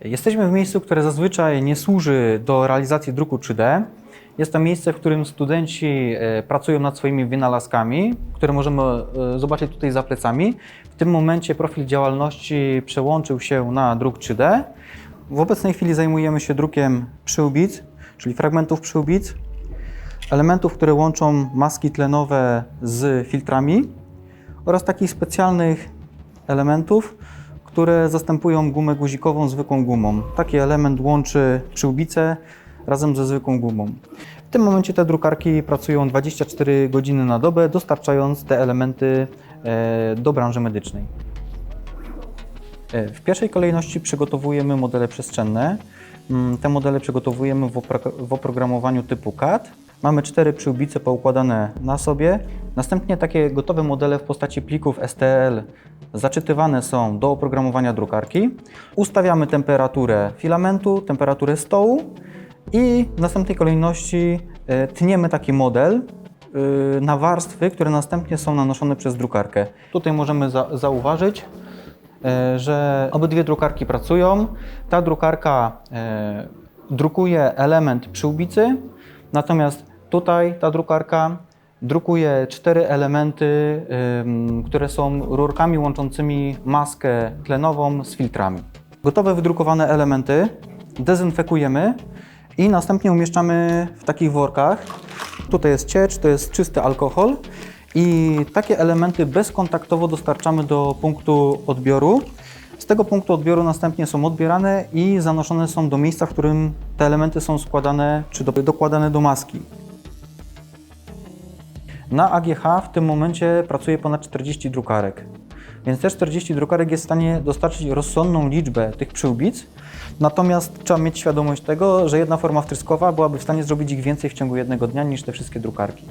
Jesteśmy w miejscu, które zazwyczaj nie służy do realizacji druku 3D. Jest to miejsce, w którym studenci e, pracują nad swoimi wynalazkami, które możemy e, zobaczyć tutaj za plecami. W tym momencie profil działalności przełączył się na druk 3D. W obecnej chwili zajmujemy się drukiem przyłbic, czyli fragmentów przyłbic, elementów, które łączą maski tlenowe z filtrami oraz takich specjalnych elementów, które zastępują gumę guzikową zwykłą gumą. Taki element łączy przyłbicę razem ze zwykłą gumą. W tym momencie te drukarki pracują 24 godziny na dobę, dostarczając te elementy e, do branży medycznej. E, W pierwszej kolejności przygotowujemy modele przestrzenne. Mm, Te modele przygotowujemy w, opro- w oprogramowaniu typu CAD. Mamy cztery przyłbice poukładane na sobie. Następnie takie gotowe modele w postaci plików STL zaczytywane są do oprogramowania drukarki. Ustawiamy temperaturę filamentu, temperaturę stołu i w następnej kolejności e, tniemy taki model y, na warstwy, które następnie są nanoszone przez drukarkę. Tutaj możemy za zauważyć, e, że obydwie drukarki pracują. Ta drukarka e, drukuje element przyłbicy, natomiast tutaj ta drukarka drukuje cztery elementy, które są rurkami łączącymi maskę tlenową z filtrami. Gotowe wydrukowane elementy dezynfekujemy i następnie umieszczamy w takich workach. Tutaj jest ciecz, to jest czysty alkohol i takie elementy bezkontaktowo dostarczamy do punktu odbioru. Z tego punktu odbioru następnie są odbierane i zanoszone są do miejsca, w którym te elementy są składane czy do, dokładane do maski. Na AGH w tym momencie pracuje ponad 40 drukarek. Więc te 40 drukarek jest w stanie dostarczyć rozsądną liczbę tych przyłbic. Natomiast trzeba mieć świadomość tego, że jedna forma wtryskowa byłaby w stanie zrobić ich więcej w ciągu jednego dnia niż te wszystkie drukarki.